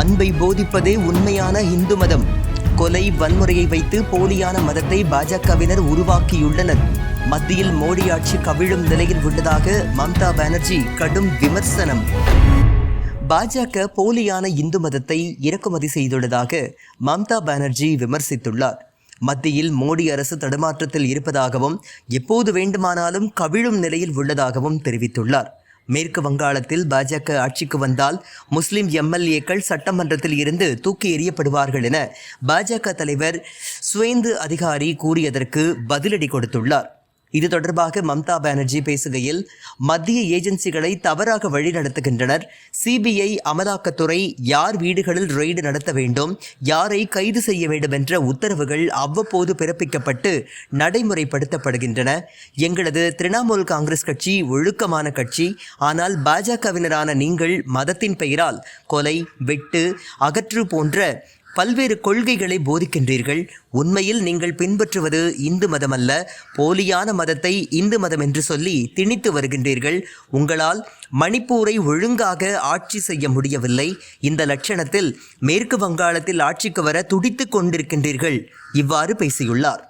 அன்பை போதிப்பதே உண்மையான இந்து மதம். கொலை வன்முறையை வைத்து போலியான மதத்தை பாஜகவினர் உருவாக்கியுள்ளனர். மத்தியில் மோடி ஆட்சி கவிழும் நிலையில் உள்ளதாக மம்தா பானர்ஜி கடும் விமர்சனம். பாஜக போலியான இந்து மதத்தை இறக்குமதி செய்துள்ளதாக மம்தா பானர்ஜி விமர்சித்துள்ளார். மத்தியில் மோடி அரசு தடுமாற்றத்தில் இருப்பதாகவும் எப்போது வேண்டுமானாலும் கவிழும் நிலையில் உள்ளதாகவும் தெரிவித்துள்ளார். மேற்கு வங்காளத்தில் பாஜக ஆட்சிக்கு வந்தால் முஸ்லிம் எம்எல்ஏக்கள் சட்டமன்றத்தில் இருந்து தூக்கி எறியப்படுவார்கள் என பாஜக தலைவர் சுவேந்து அதிகாரி கூறியதற்கு பதிலடி கொடுத்துள்ளார். இது தொடர்பாக மம்தா பானர்ஜி பேசுகையில் மத்திய ஏஜென்சிகளை தவறாக வழிநடத்துகின்றனர் சிபிஐ அமலாக்கத்துறை யார் வீடுகளில் ரெய்டு நடத்த வேண்டும் யாரை கைது செய்ய வேண்டும் என்ற உத்தரவுகள் அவ்வப்போது பிறப்பிக்கப்பட்டு நடைமுறைப்படுத்தப்படுகின்றன. எங்களது திரிணாமுல் காங்கிரஸ் கட்சி ஒழுக்கமான கட்சி. ஆனால் பாஜகவினரான நீங்கள் மதத்தின் பெயரால் கொலை வெட்டு அகற்று போன்ற பல்வேறு கொள்கைகளை போதிக்கின்றீர்கள். உண்மையில் நீங்கள் பின்பற்றுவது இந்து மதம் அல்ல போலியான மதத்தை இந்து மதம் என்று சொல்லி திணித்து வருகின்றீர்கள். உங்களால் மணிப்பூரை ஒழுங்காக ஆட்சி செய்ய முடியவில்லை. இந்த லட்சணத்தில் மேற்கு வங்காளத்தில் ஆட்சிக்கு வர துடித்து கொண்டிருக்கின்றீர்கள். இவ்வாறு பேசியுள்ளார்.